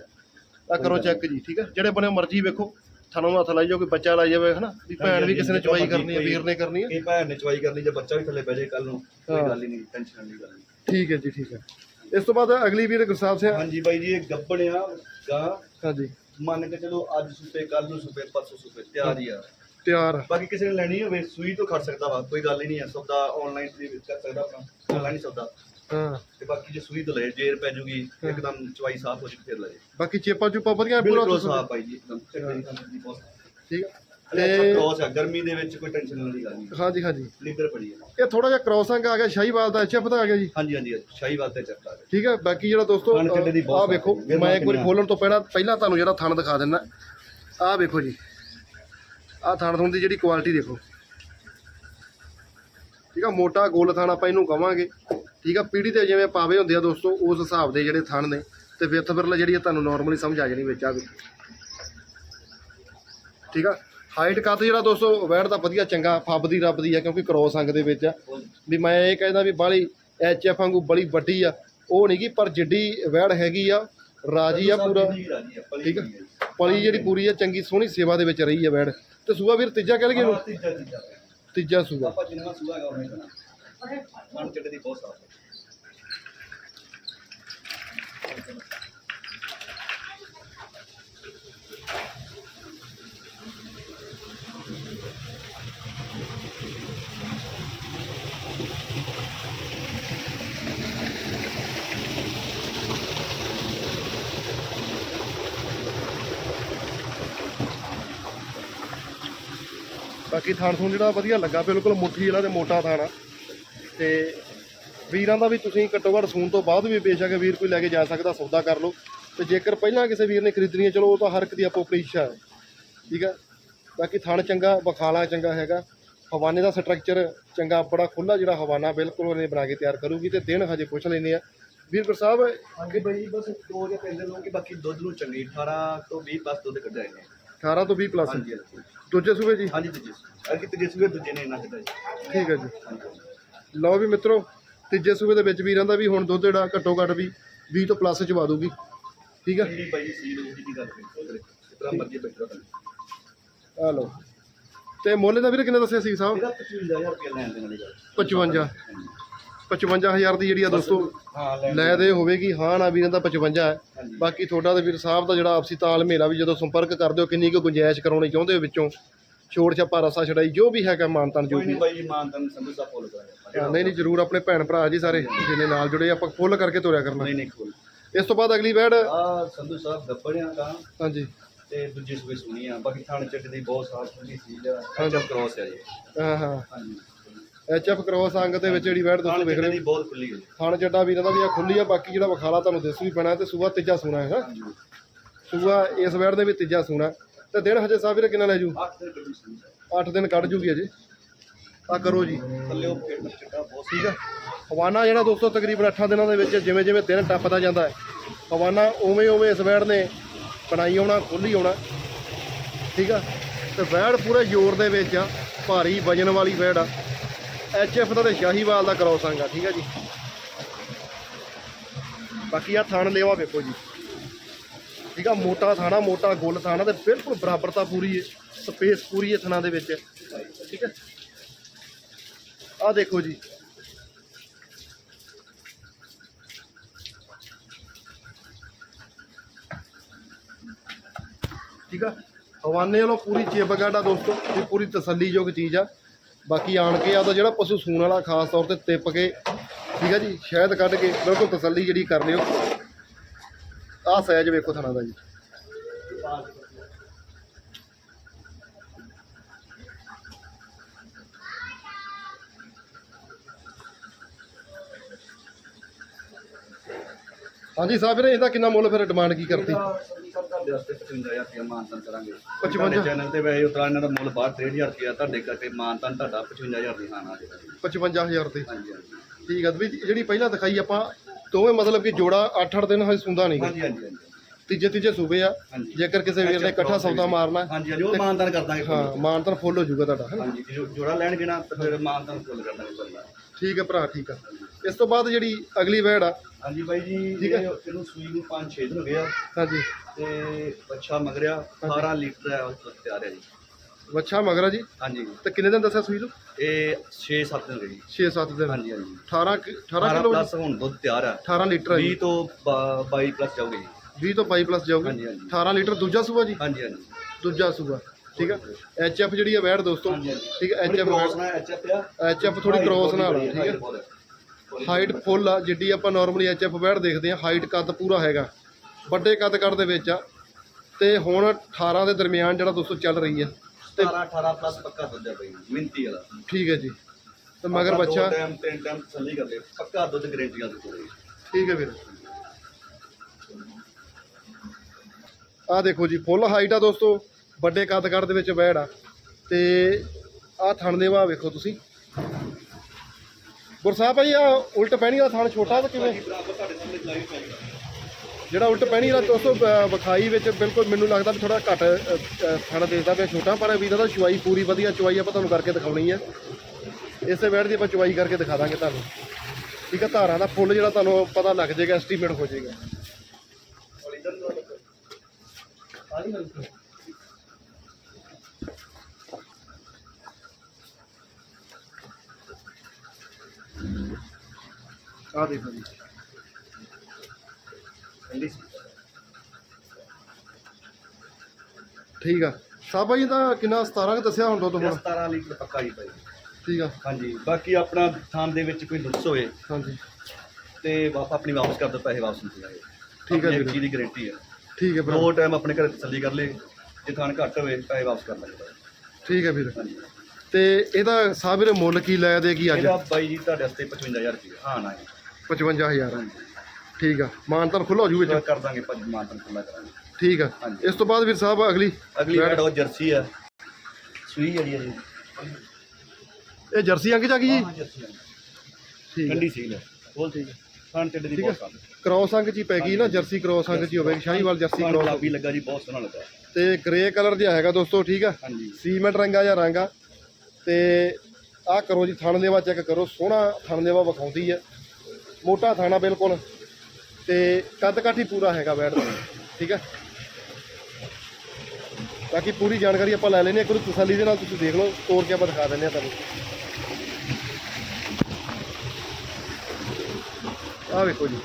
ਆ ਕਰੋ ਚੈੱਕ ਜੀ ਠੀਕ ਆ ਜਿਹੜੇ ਬਨੇ ਮਰਜ਼ੀ ਵੇਖੋ ਥਣੋਂ ਹੱਥ ਲਾਈ ਜਾਓ ਕੋਈ ਬੱਚਾ ਲਾਈ ਜਾਵੇ ਹਨਾ? ਵੀ ਭੈਣ ਵੀ ਕਿਸੇ ਨੇ ਚਵਾਈ ਕਰਨੀ ਹੈ ਵੀਰ ਨੇ ਕਰਨੀ ਹੈ।
ਇਹ ਭੈਣ ਨੇ ਚਵਾਈ ਕਰਨੀ ਜੇ ਬੱਚਾ ਵੀ ਥੱਲੇ ਬਹਿ ਜਾਏ ਕੱਲ ਨੂੰ ਕੋਈ। ਗੱਲ ਹੀ ਨਹੀਂ ਟੈਨਸ਼ਨ ਨਹੀਂ। ਕਰਨੀ
ਠੀਕ ਹੈ ਜੀ ਠੀਕ ਹੈ। ਇਸ ਤੋਂ ਬਾਅਦ ਅਗਲੀ ਵੀਰ ਗੁਰਸਾਹਿਬ ਸਿੰਘ
ਹਾਂਜੀ ਬਾਈ ਜੀ ਇਹ ਗੱਬਣਿਆ ਗਾ।
ਹਾਂਜੀ।
ਮੰਨ ਕੇ ਚਲੋ ਅੱਜ ਸੁਪੇ ਕੱਲ ਨੂੰ ਸੁਪੇ ਪਰਸੋਂ ਸੁਪੇ ਤਿਆਰ ਹੀ ਆ।
ਤਿਆਰ। ਆ।
ਬਾਕੀ ਕਿਸੇ ਨੇ ਲੈਣੀ ਹੋਵੇ ਸੂਈ ਤੋਂ ਖੜ ਸਕਦਾ ਵਾ ਕੋਈ ਗੱਲ ਹੀ ਨਹੀਂ ਹੈ ਸੌਦਾ ਆਨਲਾਈਨ ਵੀ ਕਰ ਸਕਦਾ ਆਪਣਾ ਆਨਲਾਈਨ ਸੌਦਾ।
ਹਾਂ।
ਤੇ ਬਾਕੀ ਜੇ ਸੂਈ ਤੋਂ ਲੈ ਜੇਰ ਪੈ ਜੂਗੀ ਇੱਕਦਮ ਚਵਾਈ ਸਾਫ਼ ਹੋ ਜੂ ਫਿਰ ਲੈ
ਬਾਕੀ ਚੇਪਾ ਚੁਪਾ ਵਧੀਆ ਪੂਰਾ
ਬਿਲਕੁਲ
ਤੁਸੀਂ-
ਸਾਫ਼ ਪਾਈ ਜੀ ਇੱਕਦਮ ਦੀ ਬਹੁਤ
ਠੀਕ ਆ।
ਤੇ
ਤੇ
ਕ੍ਰੋਸ ਹੈ ਗਰਮੀ ਦੇ ਵਿੱਚ ਕੋਈ ਟੈਨਸ਼ਨ ਵਾਲੀ ਗੱਲ ਨਹੀਂ।
ਹਾਂਜੀ ਹਾਂਜੀ।
ਲੀਡਰ ਪੜੀ ਹੈ
ਇਹ ਥੋੜਾ ਜਿਹਾ ਕ੍ਰੋਸਿੰਗ ਆ ਗਿਆ ਸ਼ਾਹੀਵਾਲ ਦਾ ਐਚਐਫ ਦਾ ਆ ਗਿਆ ਜੀ?
ਹਾਂਜੀ ਹਾਂਜੀ ਸ਼ਾਹੀਵਾਲ ਤੇ ਚੱਕਦਾ ਹੈ
ਠੀਕ ਹੈ ਬਾਕੀ ਜਿਹੜਾ ਦੋਸਤੋ
ਦੀ ਬਹੁਤ
ਆਹ ਵੇਖੋ। ਮੈਂ ਇੱਕ ਵਾਰੀ? ਖੋਲਣ ਤੋਂ ਪਹਿਲਾਂ ਪਹਿਲਾਂ ਤੁਹਾਨੂੰ ਜਿਹੜਾ ਥਣ ਦਿਖਾ ਦਿੰਦਾ ਆਹ ਵੇਖੋ ਜੀ ਆਹ ਥਣ ਥਣ ਦੀ ਜਿਹੜੀ ਕੁਆਲਿਟੀ ਦੇਖੋ। ਠੀਕ ਆ, ਮੋਟਾ ਗੋਲ ਥਣ ਆਪਾਂ ਇਹਨੂੰ ਕਵਾਂਗੇ। ਠੀਕ ਆ, ਪੀੜੀ ਤੇ ਜਿਵੇਂ ਪਾਵੇ ਹੁੰਦੇ ਆ ਦੋਸਤੋ, ਉਸ ਹਿਸਾਬ ਦੇ ਜਿਹੜੇ ਥਣ ਨੇ। ਤੇ ਵਿੱਥ ਬਿਰਲ ਜਿਹੜੀ ਆ ਤੁਹਾਨੂੰ ਨਾਰਮਲੀ ਸਮਝ ਆ ਜਾਣੀ ਵਿੱਚ ਆ ਵੇਖੋ ਠੀਕ ਆ ਹਾਈਟ ਕੱਦ ਜਿਹੜਾ ਦੋਸਤੋ, ਵੈੜ ਦਾ ਵਧੀਆ ਚੰਗਾ, ਫੱਬ ਦੀ ਰੱਬ ਦੀ ਆ, ਕਿਉਂਕਿ ਕ੍ਰੋਸ ਅੰਗ ਦੇ ਵਿੱਚ ਆ। ਵੀ ਮੈਂ ਇਹ ਕਹਿੰਦਾ ਵੀ ਬਾਲੀ ਐਚ ਐਫ ਵਾਂਗੂ ਬੜੀ ਵੱਡੀ ਆ। ਉਹ ਨਹੀਂ ਗੀ, ਪਰ ਜਿੱਡੀ ਵੈੜ ਹੈਗੀ ਆ, ਰਾਜੀ ਆ ਪੂਰਾ। ਠੀਕ ਆ, ਪਲੀ ਜਿਹੜੀ ਪੂਰੀ ਆ, ਚੰਗੀ ਸੋਹਣੀ ਸੇਵਾ ਦੇ ਵਿੱਚ ਰਹੀ ਆ ਵੈੜ। ਤੇ ਸੂਆ ਵੀਰ ਤੀਜਾ ਕਹਿ ਲਈਏ ਇਹਨੂੰ?
ਤੀਜਾ ਤੀਜਾ
ਸੂਆ
ਆਪਾਂ ਜਿੰਨਾ ਸੂਆ ਹੈਗਾ ਉਹਨੇ ਕਰਨਾ ਮਨ ਚੱਡੇ ਦੀ ਬਹੁਤ ਸਾਫ਼ ਹੈ।
ਬਾਕੀ ਥਾਣ ਥੂਣ ਜਿਹੜਾ ਵਧੀਆ ਲੱਗਾ, ਬਿਲਕੁਲ ਮੁੱਠੀ ਜਿਹੜਾ ਤੇ ਮੋਟਾ ਥਾਣਾ ਤੇ ਵੀਰਾਂ ਦਾ ਵੀ ਤੁਸੀਂ ਘੱਟੋ ਘੱਟ ਸੂਣ ਤੋਂ ਬਾਅਦ ਵੀ ਬੇਸ਼ੱਕ ਵੀਰ ਕੋਈ ਲੈ ਕੇ ਜਾ ਸਕਦਾ, ਸੌਦਾ ਕਰ ਲਓ। ਤੇ ਜੇਕਰ ਪਹਿਲਾਂ ਕਿਸੇ ਵੀਰ ਨੇ ਖਰੀਦਣੀ ਹੈ, ਚਲੋ ਉਹ ਤਾਂ ਹਰ ਇੱਕ ਦੀ ਆਪੋ ਆਪਣੀ ਇੱਛਾ ਹੈ। ਠੀਕ ਹੈ ਬਾਕੀ ਥਣ ਚੰਗਾ, ਬਖਾਲਾ ਚੰਗਾ ਹੈਗਾ। ਹਵਾਨੇ ਦਾ ਸਟਰਕਚਰ ਚੰਗਾ, ਬੜਾ ਖੁੱਲਾ ਜਿਹੜਾ ਹਵਾਨਾ ਬਿਲਕੁਲ ਉਹਨੇ ਬਣਾ ਕੇ ਤਿਆਰ ਕਰੂਗੀ ਤੇ ਦਿਨ ਹਜੇ ਪੁੱਛ ਲੈਂਦੇ ਆ। ਵੀਰਪੁਰ ਸਾਹਿਬ,
ਹਾਂਜੀ ਬਾਈ, ਬਸ ਦੋ ਜਾਂ ਤਿੰਨ ਦਿਨ ਲੋਗੇ ਬਾਕੀ ਦੁੱਧ ਨੂੰ ਚੰਗੀ 18 ਤੋਂ 20 ਬਸ ਦੁੱਧ ਕੱਢਿਆ ਇਹਨੇ।
18 ਤੋਂ 20 ਪਲੱਸ
ਹਾਂਜੀ
ਦੂਜੇ ਸੂਬੇ ਜੀ?
ਹਾਂਜੀ ਤੀਜੇ ਸੂਏ ਅਰਕੀ ਤੀਜੇ ਸੂਏ ਦੂਜੇ ਨੇ ਇਹਨਾਂ ਕਿਤਾ ਜੀ।
ਠੀਕ ਹੈ ਜੀ। ਲਓ ਵੀ ਮਿੱਤਰੋ ਤੀਜੇ ਸੂਬੇ ਦੇ ਵਿੱਚ ਵੀਰਾਂ ਦਾ ਵੀ ਹੁਣ ਦੁੱਧ ਜਿਹੜਾ ਘੱਟੋ ਘੱਟ ਵੀ 20 ਤੋਂ ਪਲੱਸ ਚਵਾ ਦੂਗੀ ਠੀਕ ਹੈ?
ਕਿੰਨੀ ਬਾਈ ਸੀ ਲੋਕ ਦੀ ਗੱਲ ਕਰੀ ਇਤਨਾ ਮਰਜ਼ੀ ਬੈਠਾ ਤਾਂ
ਆ ਲਓ। ਤੇ ਮੁੱਲ ਦਾ ਵੀਰੇ ਕਿੰਨੇ ਦੱਸਿਆ ਸੀ ਸਾਹਿਬ?
ਇਹਦਾ 55000 ਰੁਪਏ ਲੈਣ ਵਾਲੀ ਗੱਲ।
55 55000 ਦੀ ਜਿਹੜੀ ਆ ਦੋਸਤੋ ਲੈ ਦੇ ਹੋਵੇਗੀ। ਹਾਂ ਨਾ ਵੀਰਾਂ ਦਾ 55 ਹੈ। ਬਾਕੀ ਤੁਹਾਡਾ ਤੇ ਵੀਰ ਸਾਹਿਬ ਦਾ ਜਿਹੜਾ ਆਪਸੀ ਤਾਲਮੇਲ ਆ ਵੀ ਜਦੋਂ ਸੰਪਰਕ ਕਰਦੇ ਹੋ ਕਿੰਨੀ ਕੁ ਗੁੰਜਾਇਸ਼ ਕਰਾਉਣੀ ਚਾਹੁੰਦੇ ਹੋ ਵਿੱਚੋਂ? ਛੋੜ ਛਾਪਾ ਰਸਾ ਛੜਾਈ ਜੋ ਵੀ ਹੈਗਾ ਮਾਨਤਨ ਜੋ ਵੀ
ਬਾਈ ਜੀ ਮਾਨ ਤਨ ਸੰਧੂ ਸਾਹਿਬ ਫੋਲੋ ਕਰਾਂਗੇ
ਹਾਂ, ਨਹੀਂ ਨਹੀਂ ਜਰੂਰ ਆਪਣੇ ਭੈਣ ਭਰਾ ਜੀ ਸਾਰੇ ਜਿਹਨੇ ਨਾਲ ਜੁੜੇ ਆਪਾਂ ਫੁੱਲ ਕਰਕੇ ਤੋਰਿਆ ਕਰਨਾ।
ਨਹੀਂ ਨਹੀਂ ਖੋਲ
ਇਸ ਤੋਂ ਬਾਅਦ ਅਗਲੀ ਵੈੜ
ਆ ਸੰਧੂ ਸਾਹਿਬ ਗੱਬੜਿਆਂ ਦਾ
ਹਾਂਜੀ।
ਤੇ ਦੂਜੇ ਸੂਏ ਸੁਣੀ ਆ ਬਾਕੀ ਥਾਣੇ ਚੱਟ ਦੀ ਬਹੁਤ ਸਾਫ਼ ਠੰਡੀ ਸੀ ਜਿਹੜਾ ਕ੍ਰੋਸ ਹੈ ਜੀ।
ਹਾਂ ਹਾਂ।
ਹਾਂਜੀ।
ਐਚਐਫ ਕ੍ਰੋਸ ਅੰਗ ਦੇ ਵਿੱਚ ਜਿਹੜੀ ਵੈੜ ਦੋਸਤੋ ਵੇਖ ਰਹੇ ਹੋ।
ਬਹੁਤ ਖੁੱਲੀ ਹੈ।
ਖਾਣ ਚੱਡਾ ਵੀਰਾਂ ਦਾ ਵੀ ਆ ਖੁੱਲੀ ਆ ਬਾਕੀ ਜਿਹੜਾ ਵਿਖਾਲਾ ਤੁਹਾਨੂੰ ਦਿਸ ਵੀ ਪੈਣਾ ਤੇ ਸੂਆ ਤੀਜਾ ਸੂਣਾ ਹੈ ਨਾ। ਸੂਆ ਇਸ ਵੈੜ ਦੇ ਵੀ ਤੀਜਾ ਸੂਣਾ ਤੇ ਦਿਨ ਹਜੇ ਸਾਹਿਬ ਵੀਰੇ ਕਿੰਨਾ ਲੈ ਜੂ?
8 ਦਿਨ ਕੱਢੀ ਸੀ।
8 ਦਿਨ ਕੱਢ ਜੂਗੀ ਅਜੇ ਆ ਕਰੋ ਜੀ।
ਥੱਲੇ ਉਹ ਪੇਟ ਚਿੱਟਾ ਬਹੁਤ
ਠੀਕ ਆ। ਹਵਾਨਾ ਜਿਹੜਾ ਦੋਸਤੋ ਤਕਰੀਬਨ 8 ਦਿਨਾਂ ਦੇ ਵਿੱਚ ਜਿਵੇਂ ਜਿਵੇਂ ਦਿਨ ਟੱਪਦਾ ਜਾਂਦਾ ਹੈ ਹਵਾਨਾ ਉਵੇਂ ਉਵੇਂ ਇਸ ਵੈੜ ਨੇ ਬਣਾਈ ਆਉਣਾ ਖੁੱਲੀ ਆਉਣਾ। ਠੀਕ ਆ। ਤੇ ਵੈੜ ਪੂਰੇ ਜ਼ੋਰ ਦੇ ਵਿੱਚ ਆ ਭਾਰੀ ਵਜਨ ਵਾਲੀ ਵੈੜ ਆ। ਐਚਐਫ ਦਾ ਤੇ ਸ਼ਾਹੀਵਾਲ ਦਾ ਕਰੋਸਾਂਗਾ ਠੀਕ ਆ ਜੀ। ਬਾਕੀ ਆ ਥਣ ਲੇਵਾ ਵੇਖੋ ਜੀ। ਠੀਕ ਆ, ਮੋਟਾ ਥਾਣਾ, ਮੋਟਾ ਗੁੱਲ ਥਾਣਾ ਤੇ ਬਿਲਕੁਲ ਬਰਾਬਰਤਾ ਪੂਰੀ ਹੈ ਸਪੇਸ ਪੂਰੀ ਹੈ ਥਣਾ ਦੇ ਵਿੱਚ। ਠੀਕ ਹੈ ਆ ਦੇਖੋ ਜੀ। ਠੀਕ ਆ। ਹਵਾਨੇ ਵੱਲੋਂ ਪੂਰੀ ਚਿਬਗੜ ਆ ਦੋਸਤੋ, ਇਹ ਪੂਰੀ ਤਸੱਲੀਯੋਗ ਚੀਜ਼ ਆ। ਬਾਕੀ ਆਣ ਕੇ ਆ ਤਾਂ ਜਿਹੜਾ ਪਸ਼ੂ ਸੂਣ ਵਾਲਾ ਖਾਸ ਤੌਰ ਤੇ ਤਿੱਪ ਕੇ, ਠੀਕ ਹੈ ਜੀ, ਸ਼ਹਿਦ ਕੱਢ ਕੇ ਬਿਲਕੁਲ ਤਸੱਲੀ ਜਿਹੜੀ ਕਰ ਲਿਓ ਆ ਸਹਿਜ ਵੇਖੋ ਥਣਾ ਦਾ ਜੀ। ਹਾਂਜੀ ਸਾਹਿਬ ਵੀਰੇ ਇਹਦਾ ਕਿੰਨਾ ਮੁੱਲ ਫਿਰ ਡਿਮਾਂਡ ਕੀ ਕਰਤੀ
ਤੁਹਾਡੇ ਵਾਸਤੇ 55000 ਰੁਪਇਆ ਮਾਨਤਨ ਕਰਾਂਗੇ।
55
ਤੁਹਾਡੇ ਚੈਨਲ ਤੇ ਵੈਸੇ ਉਤਰਾ ਇਹਨਾਂ ਦਾ ਮੁੱਲ ਬਾਹਰ 63000 ਰੁਪਇਆ ਤੁਹਾਡੇ ਕਰਕੇ ਮਾਨਤਨ ਤੁਹਾਡਾ 55000 ਦੀ ਖਾਣਾ ਦੇ ਦਾਂਗੇ
55000 ਤੇ
ਹਾਂਜੀ ਹਾਂਜੀ।
ਠੀਕ ਆ ਵੀ ਜਿਹੜੀ ਪਹਿਲਾਂ ਦਿਖਾਈ ਆਪਾਂ ਦੋਵੇਂ ਮਤਲਬ ਕਿ ਜੋੜਾ 8-8 ਦਿਨ ਹਜੇ ਸੁੰਦਾ ਨਹੀਂ
ਹਾਂਜੀ ਹਾਂਜੀ ਹਾਂਜੀ।
ਤੀਜੇ ਤੀਜੇ ਸੂਬੇ ਆ।
ਹਾਂਜੀ।
ਜੇਕਰ ਕਿਸੇ ਵੀਰ ਨੇ ਇਕੱਠਾ ਸੌਦਾ ਮਾਰਨਾ
ਹਾਂਜੀ ਹਾਂਜੀ ਉਹ ਮਾਨਤਨ ਕਰ ਦਾਂਗੇ
ਹਾਂ ਮਾਨਤਨ ਫੁੱਲ ਹੋ ਜਾਊਗਾ ਤੁਹਾਡਾ ਹੈਨਾ?
ਹਾਂਜੀ ਜੇ ਜੋੜਾ ਲੈਣਗੇ ਨਾ ਤਾਂ ਫਿਰ ਮਾਨਤਨ ਫੁੱਲ ਕਰ ਦਾਂਗੇ ਬੰਦਾ।
ਠੀਕ ਹੈ ਭਰਾ ਠੀਕ ਆ। ਇਸ ਤੋਂ ਬਾਅਦ ਜਿਹੜੀ ਅਗਲੀ ਵੈੜ ਆ
ਹਾਂਜੀ ਬਾਈ ਜੀ
ਠੀਕ ਹੈ।
ਇਹ- ਇਹਨੂੰ ਸੂਈ ਨੂੰ 5-6 ਦਿਨ ਹੋ ਗਏ ਆ।
ਹਾਂਜੀ।
ਤੇ ਬੱਚਾ ਮਗਰਿਆ 18 ਲੀਟਰ ਹੈ ਉਸ ਵਕਤ ਤਿਆਰ ਹੈ ਜੀ।
ਵੱਛਾ ਮਗਰਾ ਜੀ?
ਹਾਂਜੀ।
ਤੇ ਕਿੰਨੇ ਦਿਨ ਦੱਸਿਆ ਸੂਈ ਨੂੰ?
ਇਹ 6-7 ਦਿਨ ਹੋ ਗਏ ਜੀ।
6-7 ਦਿਨ।
ਹਾਂਜੀ ਹਾਂਜੀ।
18 ਕਿ- 18
18
ਕਿਲੋ
ਪਲੱਸ ਹੁਣ ਦੁੱਧ ਤਿਆਰ ਹੈ
18 ਲੀਟਰ ਹੈ
20
ਜੀ
ਤੋਂ 22 ਪਲੱਸ ਜਾਊਗੀ ਜੀ।
20 ਤੋਂ 22 ਪਲੱਸ ਜਾਊਗੀ।
ਹਾਂਜੀ, ਹਾਂਜੀ।
18 ਲੀਟਰ ਦੂਜਾ ਸੂਆ ਜੀ?
ਹਾਂਜੀ ਹਾਂਜੀ।
ਦੂਜਾ ਸੂਆ ਠੀਕ ਆ? ਐਚਐਫ ਜਿਹੜੀ ਆ ਵੈੜ ਦੋਸਤੋ
ਹਾਂਜੀ, ਹਾਂਜੀ।
ਠੀਕ ਹੈ
ਥੋੜੀ
ਐਚਐਫ
ਕ੍ਰੋਸ ਨਾਲ ਐਚਐਫ ਆ।
ਐਚਐਫ ਥੋੜੀ ਕ੍ਰੋਸ ਨਾਲ ਆ, ਠੀਕ ਹੈ ਹਾਈਟ ਫੁੱਲ ਆ ਜਿੱਡੀ ਆਪਾਂ ਨਾਰਮਲੀ ਐਚਐਫ ਵੈੜ ਦੇਖਦੇ ਆ ਹਾਈਟ ਕੱਦ ਪੂਰਾ ਹੈਗਾ। ਵੱਡੇ ਕੱਦ ਕੱਦ ਦੇ ਵਿੱਚ ਆ। ਤੇ ਹੁਣ 18 ਦੇ ਦਰਮਿਆਨ ਜਿਹੜਾ ਦੋਸਤੋ ਚੱਲ ਰਹੀ ਆ। ਤੇ
17 18 ਪਲੱਸ ਪੱਕਾ ਦੁੱਧ ਬਈ ਮਿੰਤੀ ਵਾਲਾ।
ਠੀਕ ਹੈ ਜੀ। ਤੇ ਮਗਰ ਬੱਚਾ
ਟਾਈਮ ਤਿੰਨ ਟਾਈਮ ਤਸੱਲੀ ਕਰ ਲੈ ਪੱਕਾ ਦੁੱਧ ਗਰੰਟੀ ਵਾਲਾ ਦੁੱਧ
ਠੀਕ ਹੈ ਵੀਰ। ਆ ਦੇਖੋ ਜੀ ਫੁੱਲ ਹਾਈਟ ਆ ਦੋਸਤੋ। ਵੱਡੇ ਕੱਦ ਕੱਦ ਦੇ ਵਿੱਚ ਵੈੜ ਆ। ਤੇ ਆ ਥਣ ਦੇ ਵਾ ਵੇਖੋ ਤੁਸੀਂ। ਗੁਰਸਾਹਿਬ ਭਾਈ ਆ ਉਲਟ ਪੈਣੀ ਦਾ ਥਣ ਛੋਟਾ ਤੇ ਕਿਵੇਂ? ਜਿਹੜਾ ਉਲਟ ਪੈਣੀ ਵਾਲਾ ਦੋਸਤੋ ਵਿਖਾਈ ਵਿੱਚ ਬਿਲਕੁਲ ਮੈਨੂੰ ਲੱਗਦਾ ਵੀ ਥੋੜਾ ਘੱਟ ਅ, ਅ, ਥਣ ਦੇਦਾ ਪਿਆ ਛੋਟਾ ਪਰ ਵੀਰਾਂ ਦਾ ਚੁਆਈ ਪੂਰੀ ਵਧੀਆ ਚੁਆਈ ਆਪਾਂ ਤੁਹਾਨੂੰ ਕਰਕੇ ਦਿਖਾਉਣੀ ਹੈ ਇਸੇ ਵੈੜ ਦੀ ਆਪਾਂ ਚੁਆਈ ਕਰਕੇ ਦਿਖਾ ਦਾਂਗੇ ਤੁਹਾਨੂੰ। ਠੀਕ ਹੈ ਧਾਰਾਂ ਦਾ ਫੁੱਲ ਜਿਹੜਾ ਤੁਹਾਨੂੰ ਪਤਾ ਲੱਗ ਜਾਏਗਾ ਐਸਟੀਮੇਟ ਹੋ ਜਾਏਗਾ। ਆ ਦੇਖੋ ਜੀ।
ਠੰਡੀ
ਠੀਕ ਆ। ਸਾਬਾ ਜੀ ਦਾ ਕਿੰਨਾ 17 ਕੁ ਦੱਸਿਆ ਹੁਣ ਦੁੱਧ ਹੁਣ?
17 ਲੀਟਰ ਪੱਕਾ ਹੀ ਭਾਈ
ਠੀਕ ਆ।
ਹਾਂਜੀ। ਬਾਕੀ ਆਪਣਾ ਥਾਂ ਦੇ ਵਿੱਚ ਕੋਈ ਨੁਕਸ ਹੋਏ
ਹਾਂਜੀ।
ਤੇ ਵਾਪ ਆਪਣੀ ਵਾਪਸ ਕਰ ਦੋ ਪੈਸੇ ਵਾਪਸ ਨਹੀਂ ਆਏ।
ਠੀਕ ਹੈ ਵੀਰੇ।
ਚੀਜ਼ ਦੀ ਗਾਰੰਟੀ ਹੈ
ਠੀਕ ਹੈ ਭਰਾ
ਦੋ ਟਾਈਮ ਆਪਣੇ ਘਰੇ ਤਸੱਲੀ ਕਰ ਲੇ ਜੇ ਥਾਂ ਘੱਟ ਹੋਵੇ ਪੈਸੇ ਵਾਪਸ ਕਰ ਲਾਂਗੇ ਭਾਈ।
ਠੀਕ ਹੈ ਵੀਰ। ਤੇ ਇਹਦਾ ਸਾਹਿਬ ਮੁੱਲ ਕੀ ਲੈ ਦੇਗੀ ਅੱਜ?
ਇਹਦਾ ਬਾਈ ਜੀ ਤੁਹਾਡੇ ਵਾਸਤੇ 55000 ਰੁਪਏ ਹਾਂ ਨਾ ਜੀ
55000 ਠੀਕ ਆ ਮਾਨਤਨ ਖੁੱਲਾ ਹੋ ਜੂ ਵਿੱਚ।
ਕਰ ਦਾਂਗੇ ਭਾਜੀ ਮਾਨਤਨ ਖੁੱਲਾ ਕਰਾਂਗੇ।
ਠੀਕ ਆ
ਹਾਂਜੀ।
ਇਸ ਤੋਂ ਬਾਅਦ ਵੀਰ ਸਾਹਿਬ ਅਗਲੀ
ਅਗਲੀ
ਬੈਡ-
ਉਹ ਜਰਸੀ ਹੈ ਸੂਈ ਜਿਹੜੀ ਹੈ ਜੀ।
ਇਹ ਜਰਸੀ ਅੰਗ ਆ ਗਈ ਜੀ?
ਹਾਂ ਜਰਸੀ
ਠੀਕ ਆ।
ਠੰਡੀ ਸੀਲ ਹੈ ਬੋਲ ਠੀਕ ਹੈ ਖਾਣ ਚੱਡੇ ਦੀ
ਠੀਕ
ਬਹੁਤ
ਹੈ
ਸਾਲ
ਕ੍ਰੋਸ ਅੰਗ ਚ ਹੀ ਪੈ ਗਈ ਨਾ ਜਰਸੀ ਕ੍ਰੋਸ ਅੰਗ ਚ ਹੀ ਹੋਵੇ ਸ਼ਾਹੀਵਾਲ ਜਰਸੀ
ਖਾਣ
ਕ੍ਰੋਸ
ਗੁਲਾਬੀ ਲੱਗਾ ਜੀ ਬਹੁਤ ਸੋਹਣਾ ਲੱਗਾ।
ਤੇ ਗ੍ਰੇ ਕਲਰ ਜਿਹਾ ਹੈਗਾ ਦੋਸਤੋ ਠੀਕ ਆ?
ਹਾਂਜੀ।
ਸੀਮੈਂਟ ਰੰਗਾ ਜਾਂ ਰੰਗ ਆ? ਤੇ ਆਹ ਕਰੋ ਜੀ ਥਣ ਦੇਵਾ ਚੈੱਕ ਕਰੋ ਸੋਹਣਾ ਥਣ ਦੇਵਾ ਵਿਖਾਉਂਦੀ ਹੈ ਮੋਟਾ ਥਾਣਾ ਬਿਲਕੁਲ ਤੇ ਕੱਦ ਕਾਠੀ ਪੂਰਾ ਹੈਗਾ ਬੈਠ ਦਾ, ਠੀਕ ਹੈ? ਬਾਕੀ ਪੂਰੀ ਜਾਣਕਾਰੀ ਆਪਾਂ ਲੈ ਲੈਨੇ ਇੱਕ ਵਾਰੀ ਤਸੱਲੀ ਦੇ ਨਾਲ ਤੁਸੀਂ ਦੇਖ ਲਓ ਤੋੜ ਕੇ ਆਪਾਂ ਦਿਖਾ ਦਿੰਦੇ ਆ ਤੁਹਾਨੂੰ। ਆਹ ਵੇਖੋ ਜੀ।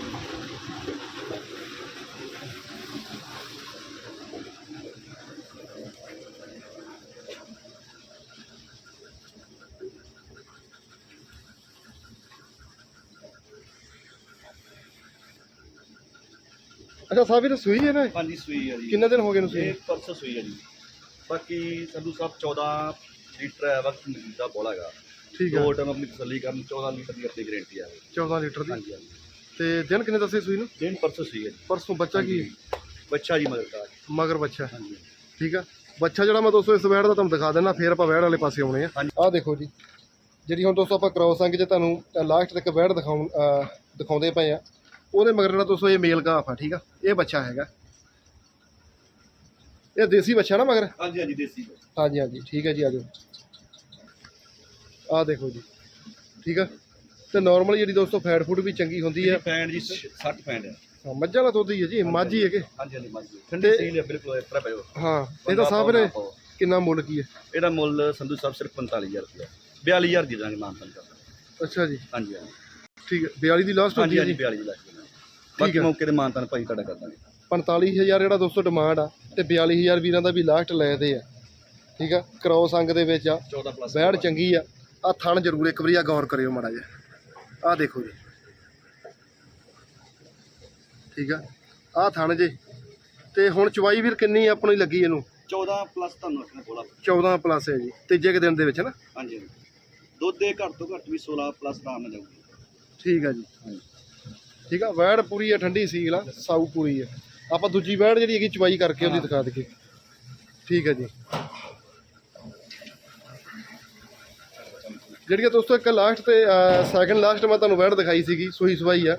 ਅੱਛਾ ਸਾਹਿਬ ਇਹ ਸੂਈ ਹੈ ਨਾ?
ਹਾਂਜੀ ਸੂਈ ਹੈ ਜੀ।
ਕਿੰਨੇ ਦਿਨ ਹੋ ਗਏ ਨੂੰ ਸੂਈ?
ਇਹ ਪਰਸੋਂ ਸੂਈ ਹੈ ਜੀ। ਬਾਕੀ ਸੰਧੂ ਸਾਹਿਬ 14 ਲੀਟਰ ਹੈ ਵਕਤ ਮੌਜੂਦਾ ਬੋਲਾ ਹੈਗਾ।
ਠੀਕ ਹੈ।
ਦੋ ਟਾਈਮ ਆਪਣੀ ਤਸੱਲੀ ਕਰਨ 14 ਲੀਟਰ ਦੀ ਆਪਣੀ ਗਾਰੰਟੀ ਹੈ।
14 ਲੀਟਰ ਦੀ?
ਹਾਂਜੀ ਹਾਂਜੀ।
ਤੇ ਦਿਨ ਕਿੰਨੇ ਦੱਸੇ ਸੂਈ ਨੂੰ?
ਦਿਨ ਪਰਸੋਂ ਸੀ ਜੀ।
ਪਰਸੋਂ ਬੱਚਾ ਕੀ?
ਬੱਚਾ ਜੀ ਮਗਰ ਦਾ।
ਮਗਰ ਬੱਚਾ।
ਹਾਂਜੀ।
ਠੀਕ ਆ। ਬੱਚਾ ਜਿਹੜਾ ਮੈਂ ਦੋਸਤੋ ਇਸ ਵੈੜ ਦਾ ਤੁਹਾਨੂੰ ਦਿਖਾ ਦਿੰਦਾ ਫਿਰ ਆਪਾਂ ਵੈੜ ਵਾਲੇ ਪਾਸੇ ਆਉਣੇ ਆ।
ਹਾਂਜੀ।
ਆਹ ਦੇਖੋ ਜੀ। ਜਿਹੜੀ ਹੁਣ ਦੋਸਤੋ ਆਪਾਂ ਕ੍ਰੋਸ ਅੰਗ 'ਚ ਤੁਹਾਨੂੰ ਲਾਸਟ ਤੱਕ ਵੈੜ ਦਿਖਾਉਣ ਅਹ ਦਿਖਾਉਂਦੇ ਪਏ ਆ ਉਹਦੇ ਮਗਰ ਜਿਹੜਾ ਦੋਸਤੋ ਇਹ ਮੇਲ ਗਾਫ ਆ ਠੀਕ ਆ? ਇਹ ਬੱਚਾ ਹੈਗਾ। ਇਹ ਦੇਸੀ ਬੱਚਾ ਨਾ ਮਗਰ?
ਹਾਂਜੀ ਹਾਂਜੀ ਦੇਸੀ
ਹਾਂਜੀ ਹਾਂਜੀ ਠੀਕ ਹੈ ਜੀ ਆਜੋ ਆਹ ਦੇਖੋ ਜੀ ਠੀਕ ਆ? ਤੇ ਨਾਰਮਲ ਜਿਹੜੀ ਦੋਸਤੋ ਫੈਟ ਫੂਡ ਵੀ ਚੰਗੀ ਹੁੰਦੀ ਹੈ
ਫੈਂਡ ਜੀ 60 ਫੈਂਡ ਹੈ
ਹਾਂ, ਮੱਝਾਂ ਦਾ ਦੁੱਧ ਹੀ ਹੈ ਜੀ ਮਾਝੀ ਹੈ ਕਿ
ਹਾਂਜੀ ਹਾਂਜੀ ਮਾਜੀ ਠੰਡੀ
ਤੇ-
ਸੀਲ ਹੈ ਬਿਲਕੁਲ ਇਸ ਤਰ੍ਹਾਂ ਪਇਓ
ਹਾਂ ਇਹਦਾ ਸਾਹਿਬ ਨੇ ਕਿੰਨਾ ਮੁੱਲ ਕੀ ਹੈ
ਇਹਦਾ ਮੁੱਲ ਸੰਧੂ ਸਾਹਿਬ ਸਿਰਫ 45000 ਰੁਪਏ 42000 ਦੀ ਦਾਂਗੇ ਮਾਨਤਨ ਦਾ।
ਅੱਛਾ ਜੀ।
ਹਾਂਜੀ ਹਾਂਜੀ।
ਠੀਕ ਹੈ 42 ਦੀ ਲਾਸਟ
ਹਾਂਜੀ
ਹੁੰਦੀ ਹੈ
ਹਾਂਜੀ
ਜੀ।
42 ਲੱਖ ਬਾਕੀ। ਮੌਕੇ ਦੇ ਮਾਨਤਨ ਭਾਈ ਤੁਹਾਡਾ ਕਰ ਦਾਂਗੇ
45000 ਜਿਹੜਾ ਦੋਸਤੋ ਡਿਮਾਂਡ ਆ ਤੇ 42000 ਵੀਰਾਂ ਦਾ ਵੀ ਲਾਸਟ ਲੈਦੇ ਆ। ਠੀਕ ਆ? ਕ੍ਰੋਸ ਅੰਗ ਦੇ ਵਿੱਚ ਆ।
14 ਪਲੱਸ
ਬੈੜ ਚੰਗੀ ਆ। ਆ ਥਣ ਜ਼ਰੂਰ ਇੱਕ ਵਾਰੀ ਆ ਗੌਰ ਕਰਿਓ ਮਾੜਾ ਜਿਹਾ। ਆ ਦੇਖੋ ਜੀ। ਠੀਕ ਆ? ਆ ਥਣ ਜੇ। ਤੇ ਹੁਣ ਚਵਾਈ ਵੀਰ ਕਿੰਨੀ ਆਪਣੀ ਲੱਗੀ ਇਹਨੂੰ?
14 ਪਲੱਸ ਤੁਹਾਨੂੰ ਆਖਣਾ ਬੋਲਾ
14 ਪਲੱਸ ਹੈ ਜੀ। ਤੀਜੇ ਕੁ ਦਿਨ ਦੇ ਵਿੱਚ ਨਾ?
ਹਾਂਜੀ ਦੁੱਧ ਦੇ ਘੱਟ ਤੋਂ ਘੱਟ ਵੀ 16 ਪਲੱਸ ਦਾ ਆਮ ਜਾਊਗੀ।
ਠੀਕ ਆ ਜੀ।
ਹਾਂਜੀ।
ਠੀਕ ਆ, ਵੈੜ ਪੂਰੀ ਹੈ ਠੰਡੀ ਸੀਲ ਆ, ਸਾਊ ਪੂਰੀ ਹੈ ਆਪਾਂ ਦੂਜੀ ਵੈੜ ਜਿਹੜੀ ਹੈਗੀ ਚਵਾਈ ਕਰਕੇ ਉਹਦੀ ਦਿਖਾ ਦਈਏ। ਠੀਕ ਹੈ ਜੀ। ਜਿਹੜੀ ਦੋਸਤੋ, ਇੱਕ ਲਾਸਟ ਤੇ ਸੈਕਿੰਡ ਲਾਸਟ ਮੈਂ ਤੁਹਾਨੂੰ ਵੈੜ ਦਿਖਾਈ ਸੀਗੀ ਸੂਈ ਸਵਾਈ ਆ।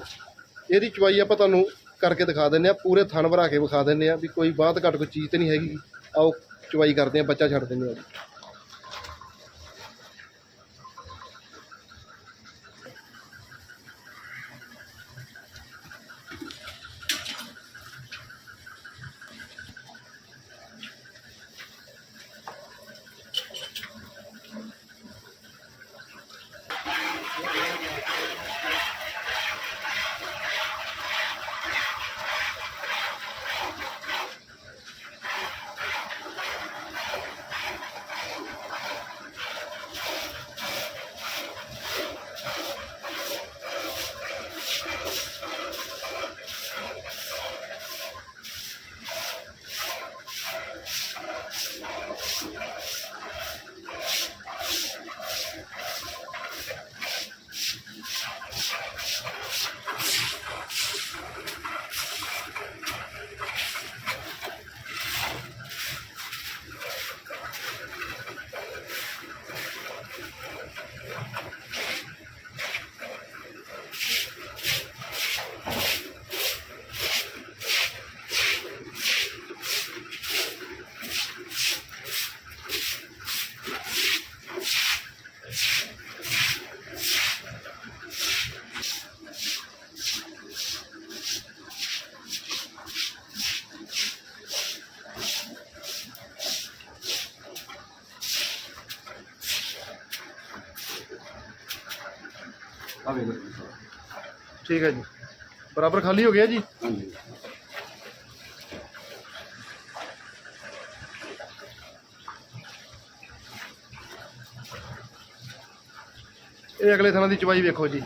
ਇਹਦੀ ਚਵਾਈ ਆਪਾਂ ਤੁਹਾਨੂੰ ਕਰਕੇ ਦਿਖਾ ਦਿੰਨੇ ਆ, ਪੂਰੇ ਥਣ ਭਰਾ ਕੇ ਵਿਖਾ ਦਿੰਨੇ ਆ ਵੀ ਕੋਈ ਬਾਤ ਘੱਟ ਕੋਈ ਚੀਜ਼ ਤੇ ਨਹੀਂ ਹੈਗੀ। ਆਓ ਚਵਾਈ ਕਰਦੇ ਆ, ਬੱਚਾ ਛੱਡ ਦਿੰਨੇ ਆ ਜੀ
ਆ।
ਠੀਕ ਹੈ ਜੀ। ਬਰਾਬਰ ਖਾਲੀ ਹੋ ਗਿਆ ਜੀ?
ਹਾਂਜੀ।
ਇਹ ਅਗਲੇ ਥਾਂ ਦੀ ਚਵਾਈ ਵੇਖੋ ਜੀ।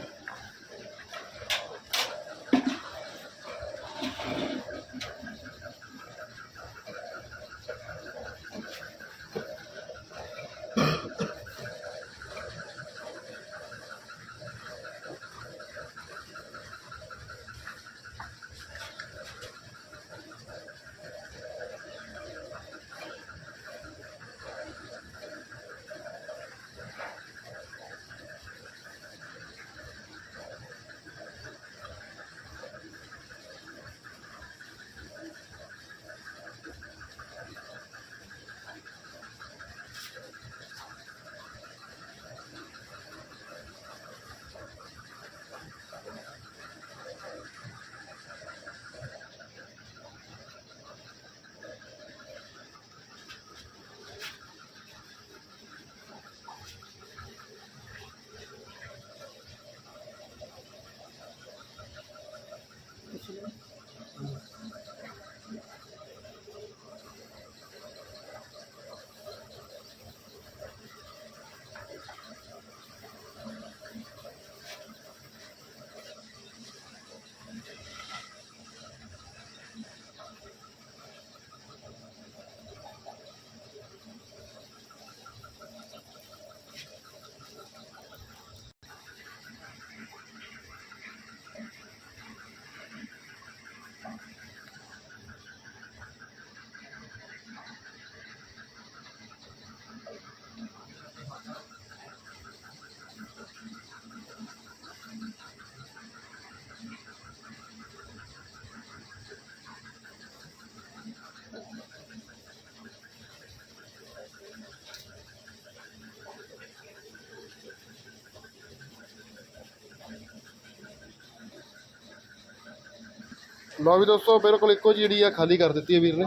ਲਓ ਵੀ ਦੋਸਤੋ ਬਿਲਕੁਲ ਇੱਕੋ ਜਿਹੀ ਜਿਹੜੀ ਆ ਖਾਲੀ ਕਰ ਦਿੱਤੀ ਹੈ ਵੀਰ ਨੇ।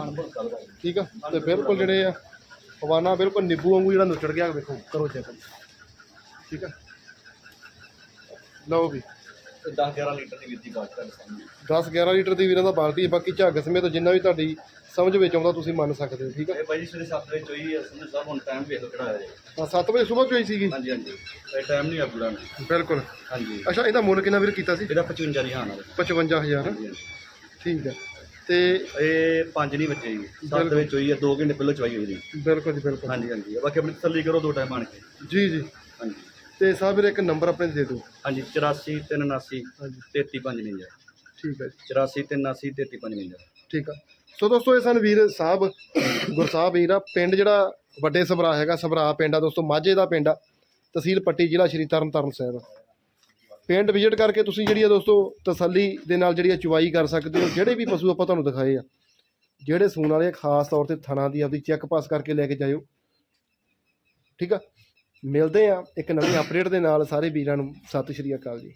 ਠੀਕ ਆ? ਤੇ ਬਿਲਕੁਲ ਜਿਹੜੇ ਆ ਹਵਾਨਾ ਬਿਲਕੁਲ ਨਿੱਬੂ ਵਾਂਗੂ ਜਿਹੜਾ ਨੁੱਚੜ ਗਿਆ ਵੇਖੋ ਕਰੋ ਚੈੱਕ ਠੀਕ ਆ? ਲਓ ਵੀ।
10 11 ਲੀਟਰ ਦੀ ਵਿੱਤੀ ਬਾਤ ਕਰ ਸਾਹਮਣੇ
10 11 ਲੀਟਰ ਦੀ ਵੀਰਾਂ ਦਾ ਬਾਲਟੀ ਹੈ ਬਾਕੀ ਝੱਗ ਸਮੇਤ ਜਿੰਨਾ ਵੀ ਤੁਹਾਡੀ ਸਮਝ ਵਿੱਚ ਆਉਂਦਾ ਤੁਸੀਂ ਮੰਨ ਸਕਦੇ ਹੋ ਠੀਕ ਆ?
ਇਹ ਭਾਈ ਜੀ ਸਵੇਰੇ 7 ਵਜੇ ਚੋਈ ਹੈ ਸੰਧੂ ਸਾਹਿਬ ਹੁਣ ਟਾਈਮ ਵੇਖ ਲਓ ਕਿਹੜਾ ਹੈ
ਹਾਂ 7 ਵਜੇ ਸਵੇਰ ਚੋਈ ਸੀਗੀ?
ਹਾਂਜੀ ਹਾਂਜੀ। ਇਹ ਟਾਈਮ ਨਹੀਂ ਆ ਪੂਰਾ
ਬਿਲਕੁਲ।
ਹਾਂਜੀ।
ਅੱਛਾ ਇਹਦਾ ਮੁੱਲ ਕਿੰਨਾ ਵੀਰ ਕੀਤਾ ਸੀ?
ਇਹਦਾ 55 ਦੀ ਹਾਂ ਨਾਲ
55000
ਹਾਂਜੀ ਹਾਂਜੀ।
ਠੀਕ ਹੈ। ਤੇ
ਇਹ ਪੰਜ ਨਹੀਂ ਬੱਚੇ ਜੀ। 7 ਵਜੇ ਚੋਈ ਹੈ 2 ਘੰਟੇ ਪਹਿਲਾਂ ਚਵਾਈ ਹੋਈ ਦੀ
ਬਿਲਕੁਲ ਜੀ ਬਿਲਕੁਲ।
ਹਾਂਜੀ ਹਾਂਜੀ। ਬਾਕੀ ਆਪਣੀ ਤਸੱਲੀ ਕਰੋ ਦੋ ਟਾਈਮ ਆਣ ਕੇ
ਜੀ ਜੀ।
ਹਾਂਜੀ।
ਤੇ ਸਾਹਿਬ ਵੀਰ ਇੱਕ ਨੰਬਰ ਆਪਣੇ ਦੇ ਦਿਓ।
ਹਾਂਜੀ 84 379
ਹਾਂਜੀ।
33
ਠੀਕ ਹੈ ਜੀ।
84 379 33
ਠੀਕ ਆ। ਸੋ ਦੋਸਤੋ ਇਹ ਸਨ ਵੀਰ ਸਾਹਿਬ ਗੁਰਸਾਹਿਬ ਵੀਰ ਆ। ਪਿੰਡ ਜਿਹੜਾ ਵੱਡੇ ਸਭਰਾ ਹੈਗਾ ਸਭਰਾ ਪਿੰਡ ਆ ਦੋਸਤੋ ਮਾਝੇ ਦਾ ਪਿੰਡ ਆ ਤਹਿਸੀਲ ਪੱਟੀ ਜ਼ਿਲ੍ਹਾ ਸ਼੍ਰੀ ਤਰਨਤਾਰਨ ਸਾਹਿਬ। ਪਿੰਡ ਵਿਜ਼ਿਟ ਕਰਕੇ ਤੁਸੀਂ ਜਿਹੜੀ ਆ ਦੋਸਤੋ ਤਸੱਲੀ ਦੇ ਨਾਲ ਜਿਹੜੀ ਆ ਚੁਵਾਈ ਕਰ ਸਕਦੇ ਹੋ, ਜਿਹੜੇ ਵੀ ਪਸ਼ੂ ਆਪਾਂ ਤੁਹਾਨੂੰ ਦਿਖਾਏ ਆ, ਜਿਹੜੇ ਸੂਣ ਵਾਲੇ ਖਾਸ ਤੌਰ ਤੇ ਥਣਾ ਦੀ ਆਪਦੀ ਚੈੱਕ ਪਾਸ ਕਰਕੇ ਲੈ ਕੇ ਜਾਇਓ। ਠੀਕ ਆ? ਮਿਲਦੇ ਆ ਇੱਕ ਨਵੀਂ ਅਪਡੇਟ ਦੇ ਨਾਲ ਸਾਰੇ ਵੀਰਾਂ ਨੂੰ। ਸਤਿ ਸ਼੍ਰੀ ਅਕਾਲ ਜੀ।